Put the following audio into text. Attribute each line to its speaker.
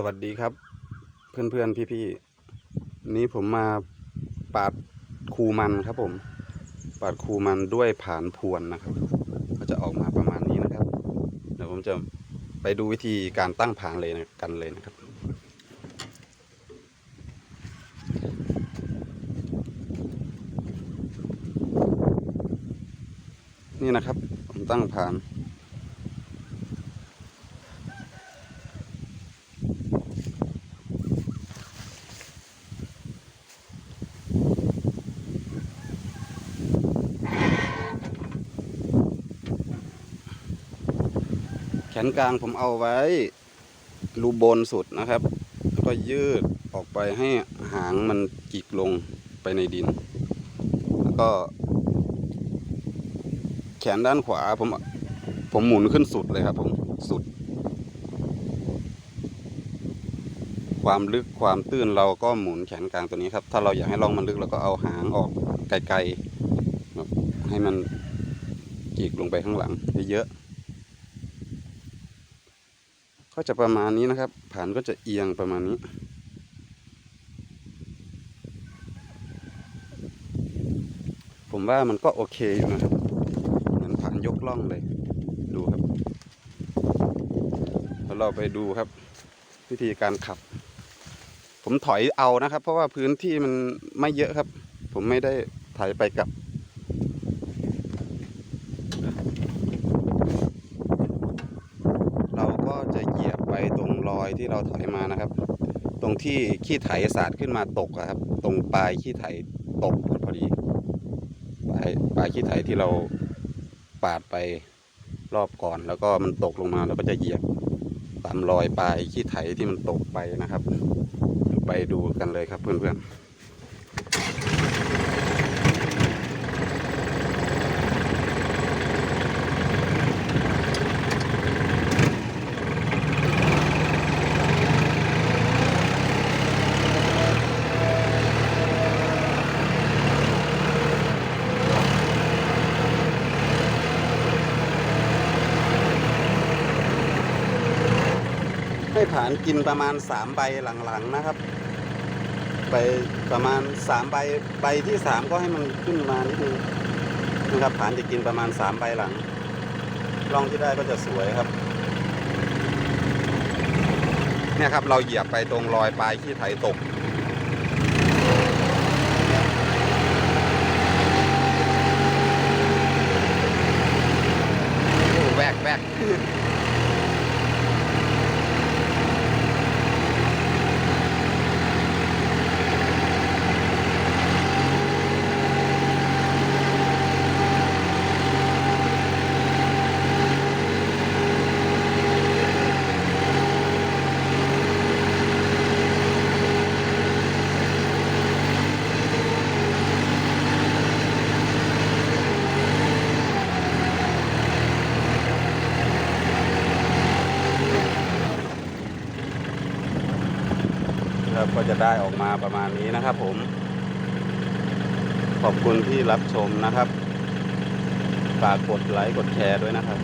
Speaker 1: สวัสดีครับ เพื่อนเพื่อนพี่พี่ๆนี้ผมมาปาดคูมันครับผม ปาดคูมันด้วยผานพวนนะครับ ก็จะออกมาประมาณนี้นะครับ เดี๋ยวผมจะไปดูวิธีการตั้งผานเลยนะกันเลยนะครับ นี่นะครับ ผมตั้งผาน นกลางผมเอาไว้รูบนสุดนะครับ แล้วก็ยืดออกไปให้หางมันกิกลงไปในดิน แล้วก็ แขนด้านขวาผมผมหมุนขึ้นสุดเลยครับผมสุด ความลึกความตื้นเราก็หมุนแขนกลางตัวนี้ครับ ถ้าเราอยากให้ร่องมันลึกเราก็เอาหางออกไกลๆให้มันกีกลงไปข้างหลังเยอะๆ ก็จะประมาณนี้นะครับผ่านก็จะเอียงประมาณนี้ ผมว่ามันก็โอเคอยู่นะครับเหมือนผ่านยกล่องเลย ดูครับแล้วเราไปดูครับ วิธีการขับ ผมถอยเอานะครับ เพราะว่าพื้นที่มันไม่เยอะครับ ผมไม่ได้ถ่ายไปกลับ เราก็จะเหยียบไปตรงร อยที่เราถอยมานะครับ ตรงที่ขี้ไถสาดขึ้นมาตกครับ ตรงปลายขี้ไถตกพอดีปลายปลายขี้ไถที่เราปาดไปรอบก่อน แล้วก็มันตกลงมาเราก็จะเหยียบตามรอยปลายขี้ไถที่มันตกไปนะครับ ไปดูกันเลยครับเพื่อนๆ ให้ผ่านกินประมาณสามใบหลังๆนะครับ ใบประมาณสามใบใบที่สามก็ให้มันขึ้นมานิดนึงนะครับผ่านจะกินประมาณสามใบหลังร่องที่ได้ก็จะสวยครับ เนี่ยครับเราเหยียบไปตรงรอยปลายขี้ไถตกโอ้แวกแวก ก็จะได้ออกมาประมาณนี้นะครับ ผม ขอบคุณที่รับชมนะครับ ฝากกดไลค์กดแชร์ด้วยนะครับ